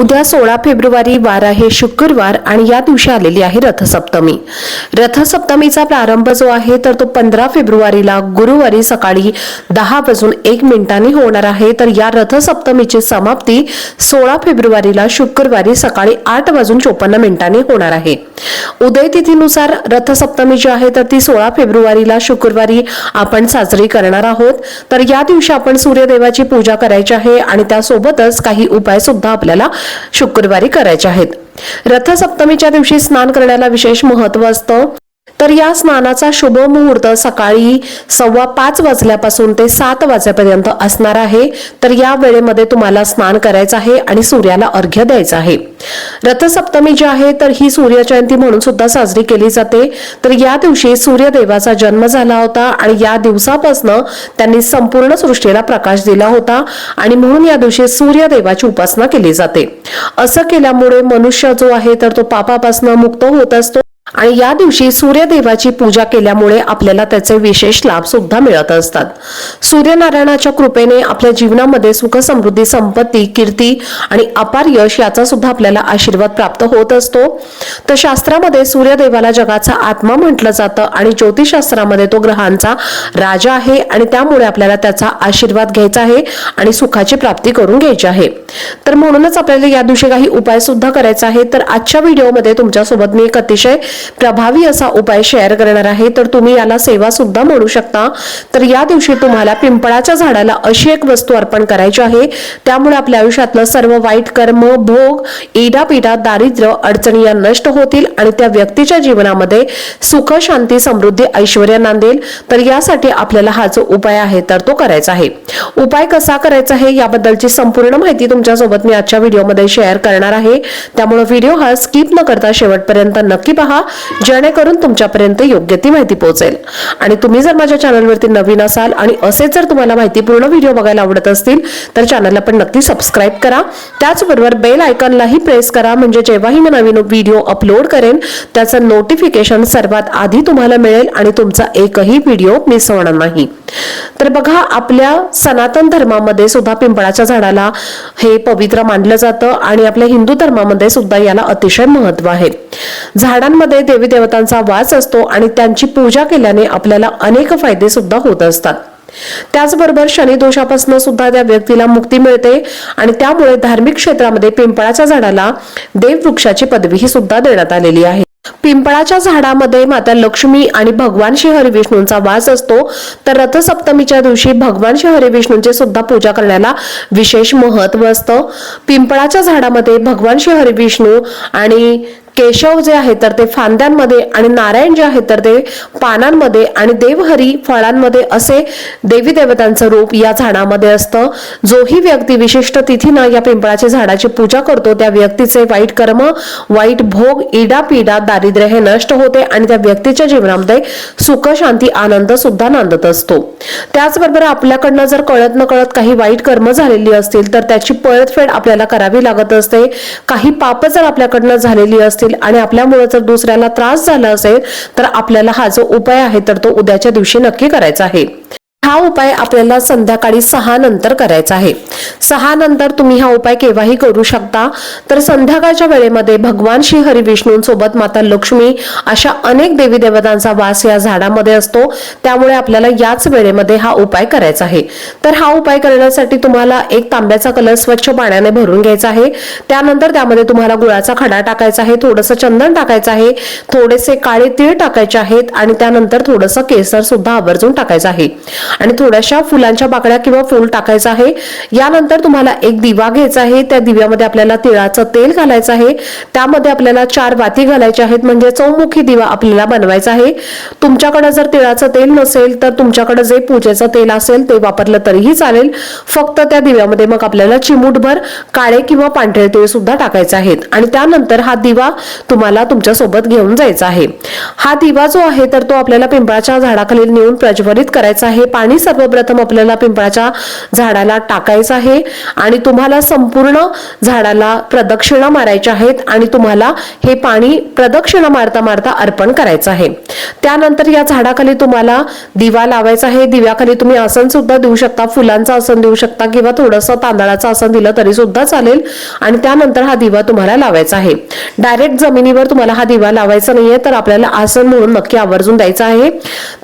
उद्या सोळा फेब्रुवारी वार आहे शुक्रवार आणि या दिवशी आलेली आहे रथसप्तमी. रथसप्तमीचा प्रारंभ जो आहे तर तो पंधरा फेब्रुवारीला गुरुवारी सकाळी दहा वाजून एक मिनिटांनी होणार आहे. तर या रथसप्तमीची समाप्ती सोळा फेब्रुवारीला शुक्रवारी सकाळी आठ वाजून चोपन्न मिनिटांनी होणार आहे. उदय तिथीनुसार रथसप्तमी जी आहे तर ती सोळा फेब्रुवारीला शुक्रवारी आपण साजरी करणार आहोत. तर या दिवशी आपण सूर्यदेवाची पूजा करायची आहे आणि त्यासोबतच काही उपाय सुद्धा आपल्याला शुक्रवारी करायचे आहेत. रथसप्तमीच्या दिवशी स्नान करण्याला विशेष महत्त्व असतं. तर या स्नानाचा शुभ मुहूर्त सकाळी सव्वा पाच वाजल्यापासून ते सात वाजेपर्यंत असणार आहे. तर या वेळेमध्ये तुम्हाला स्नान करायचं आहे आणि सूर्याला अर्घ्य द्यायचं आहे. रथसप्तमी जी आहे तर ही सूर्यजयंती म्हणून सुद्धा साजरी केली जाते. तर या दिवशी सूर्यदेवाचा जन्म झाला होता आणि या दिवसापासनं त्यांनी संपूर्ण सृष्टीला प्रकाश दिला होता आणि म्हणून या दिवशी सूर्यदेवाची उपासना केली जाते. असं केल्यामुळे मनुष्य जो आहे तर तो पापापासून मुक्त होत असतो. आणि या दिवशी सूर्यदेवाची पूजा केल्यामुळे आपल्याला त्याचे विशेष लाभ सुद्धा मिळत असतात. सूर्यनारायणाच्या कृपेने आपल्या जीवनामध्ये सुख समृद्धी संपत्ती कीर्ती आणि अपार यश याचा सुद्धा आपल्याला आशीर्वाद प्राप्त होत असतो. तर शास्त्रामध्ये सूर्यदेवाला जगाचा आत्मा म्हटलं जातं आणि ज्योतिषशास्त्रामध्ये तो ग्रहांचा राजा आहे आणि त्यामुळे आपल्याला त्याचा आशीर्वाद घ्यायचा आहे आणि सुखाची प्राप्ती करून घ्यायची आहे. तर म्हणूनच आपल्याला या दिवशी काही उपाय सुद्धा करायचा आहे तर आजच्या व्हिडिओमध्ये तुमच्यासोबत मी एक अतिशय प्रभावी असा उपाय शेअर करणार आहे. तर तुम्ही याला सेवा सुद्धा म्हणू शकता. तर या दिवशी तुम्हाला पिंपळाच्या झाडाला अशी एक वस्तू अर्पण करायची आहे. त्यामुळे आपल्या आयुष्यातलं सर्व वाईट कर्म भोग इडापिडा दारिद्र्य अडचणी या नष्ट होतील आणि त्या व्यक्तीच्या जीवनामध्ये सुख शांती समृद्धी ऐश्वर नांदेल. तर यासाठी आपल्याला हा जो उपाय आहे तर तो करायचा आहे. उपाय कसा करायचा आहे याबद्दलची संपूर्ण माहिती तुमच्यासोबत मी आजच्या व्हिडिओमध्ये शेअर करणार आहे. त्यामुळे व्हिडिओ हा स्किप न करता शेवटपर्यंत नक्की पहा जेणेकरून तुमच्यापर्यंत योग्य ती माहिती पोहोचेल. आणि तुम्ही जर माझ्या चॅनलवरती नवीन असाल आणि असेच जर तुम्हाला माहितीपूर्ण व्हिडिओ बघायला आवडत असतील तर चॅनलला पण नक्की सबस्क्राईब करा. त्याचबरोबर बेल आयकॉनलाही प्रेस करा म्हणजे जेव्हाही मी नवीन व्हिडिओ अपलोड करेन त्याचं नोटिफिकेशन सर्वात आधी तुम्हाला मिळेल आणि तुमचा एकही व्हिडिओ मिस होणार नाही. तर बघा आपल्या सनातन धर्मामध्ये सुद्धा पिंपळाच्या झाडाला हे पवित्र मानलं जातं आणि आपल्या हिंदू धर्मामध्ये सुद्धा याला अतिशय महत्त्व आहे. झाडांमध्ये देवी देवतांचा वास असतो आणि त्यांची पूजा केल्याने आपल्याला अनेक फायदे सुद्धा होत असतात. त्याचबरोबर शनिदोषापासून सुद्धा त्या व्यक्तीला मुक्ती मिळते आणि त्यामुळे धार्मिक क्षेत्रामध्ये पिंपळाच्या झाडाला देववृक्षाची पदवीही सुद्धा देण्यात आलेली आहे. पिंपळाच्या झाडामध्ये माता लक्ष्मी आणि भगवान श्री हरिविष्णूंचा वास असतो तर रथसप्तमीच्या दिवशी भगवान श्री हरिविष्णूंचे सुद्धा पूजा करण्याला विशेष महत्त्व असतं. पिंपळाच्या झाडामध्ये भगवान श्री हरिविष्णू आणि केशव जे आहे तर ते फांद्यांमध्ये आणि नारायण जे आहे तर ते पानांमध्ये आणि देवहरी फळांमध्ये असे देवी देवतांचं रूप या झाडामध्ये असतं. जोही व्यक्ती विशिष्ट तिथीनं या पिंपळाच्या झाडाची पूजा करतो. त्या व्यक्तीचे वाईट कर्म वाईट भोग इडा पिडा दारिद्र्य हे नष्ट होते आणि त्या व्यक्तीच्या जीवनामध्ये सुख शांती आनंद सुद्धा नांदत असतो. त्याचबरोबर आपल्याकडनं जर कळत न कळत काही वाईट कर्म झालेली असतील तर त्याची परतफेड आपल्याला करावी लागत असते. काही पाप जर आपल्याकडनं झालेली असतील आणि आपल्यामुळे जर दुसऱ्याला त्रास झाला असेल तर आपल्याला हा जो उपाय आहे तर तो उद्याच्या दिवशी नक्की करायचा आहे. हा उपाय आपल्याला संध्याकाळी सहा नंतर करायचा आहे. सहा नंतर तुम्ही हा उपाय केव्हाही करू शकता. तर संध्याकाळच्या वेळेमध्ये भगवान श्री हरिविष्णूंसोबत माता लक्ष्मी अशा अनेक देवी देवतांचा वास या झाडामध्ये असतो. त्यामुळे आपल्याला याच वेळेमध्ये हा उपाय करायचा आहे. तर हा उपाय करण्यासाठी तुम्हाला एक तांब्याचा कलर स्वच्छ पाण्याने भरून घ्यायचा आहे. त्यानंतर त्यामध्ये तुम्हाला गुळाचा खडा टाकायचा आहे थोडंसं चंदन टाकायचं आहे थोडेसे काळे तीळ टाकायचे आहेत आणि त्यानंतर थोडंसं केसर सुद्धा आवर्जून टाकायचं आहे. आणि थोड्याशा फुलांच्या बाकड्या किंवा फूल टाकायचं आहे. यानंतर तुम्हाला एक दिवा घ्यायचा आहे. त्या दिव्यामध्ये आपल्याला तिळाचं तेल घालायचं आहे. त्यामध्ये आपल्याला चार वाती घालायच्या आहेत. म्हणजे चौमुखी दिवा आपल्याला बनवायचा आहे. तुमच्याकडे जर तिळाचं तेल नसेल तर तुमच्याकडे जे पूजेचं तेल असेल ते वापरलं तरीही चालेल. फक्त त्या दिव्यामध्ये मग आपल्याला चिमूटभर काळे किंवा पांढरे तिळ सुद्धा टाकायचे आहेत. आणि त्यानंतर हा दिवा तुम्हाला तुमच्यासोबत घेऊन जायचा आहे. हा दिवा जो आहे तर तो आपल्याला पिंपळाच्या झाडाखाली नेऊन प्रज्वलित करायचा आहे. पाणी सर्वप्रथम आपल्याला पिंपळाच्या झाडाला टाकायचं आहे आणि तुम्हाला संपूर्ण झाडाला प्रदक्षिणा मारायच्या आहेत आणि तुम्हाला हे पाणी प्रदक्षिणा मारता मारता अर्पण करायचं आहे. त्यानंतर या झाडाखाली तुम्हाला दिवा लावायचा आहे. दिव्याखाली तुम्ही आसन सुद्धा देऊ शकता फुलांचं आसन देऊ शकता किंवा थोडंसं तांदळाचं आसन दिलं तरी सुद्धा चालेल. आणि त्यानंतर हा दिवा तुम्हाला लावायचा आहे. डायरेक्ट जमिनीवर तुम्हाला हा दिवा लावायचा नाहीये तर आपल्याला आसन म्हणून नक्की आवर्जून द्यायचं आहे.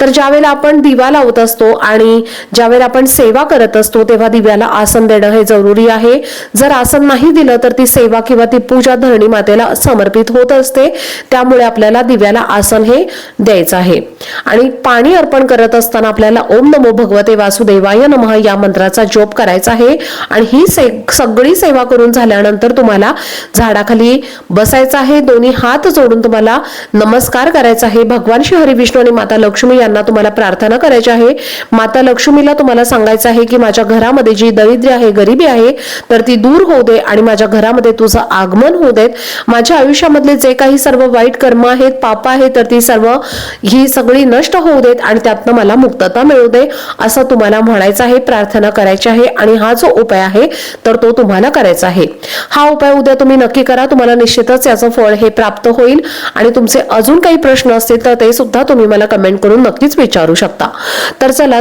तर ज्यावेळेला आपण दिवा लावत असतो आणि ज्यावेळेला आपण सेवा करत असतो तेव्हा दिव्याला आसन देणं हे जरुरी आहे. जर आसन नाही दिलं तर ती सेवा किंवा ती पूजा धरणी मातेला समर्पित होत असते. त्यामुळे आपल्याला दिव्याला आसन हे द्यायचं आहे. आणि पाणी अर्पण करत असताना आपल्याला ओम नमो भगवते वासुदेवाय नमः या मंत्राचा जोप करायचा आहे. आणि ही से सगळी सेवा करून झाल्यानंतर तुम्हाला झाडाखाली बसायचं आहे. दोन्ही हात जोडून तुम्हाला नमस्कार करायचा आहे. भगवान श्री हरिविष्णू आणि माता लक्ष्मी यांना तुम्हाला प्रार्थना करायची आहे. माता लक्ष्मीला तुम्हाला सांगायचं आहे की माझ्या घरामध्ये जी दरिद्र्य आहे गरिबी आहे तर ती दूर होऊ दे आणि माझ्या घरामध्ये तुझं आगमन होऊ देत. माझ्या आयुष्यामधले जे काही सर्व वाईट कर्म आहेत पाप आहे तर ती सर्व ही सगळी नष्ट होऊ देत आणि त्यातनं मला मुक्तता मिळू दे असं तुम्हाला म्हणायचं आहे प्रार्थना करायची आहे आणि हा जो उपाय आहे तर तो तुम्हाला करायचा आहे. हा उपाय उद्या तुम्ही नक्की करा तुम्हाला निश्चितच याचं फळ हे प्राप्त होईल आणि तुमचे अजून काही प्रश्न असतील तर ते सुद्धा तुम्ही मला कमेंट करून नक्कीच विचारू शकता. तर चला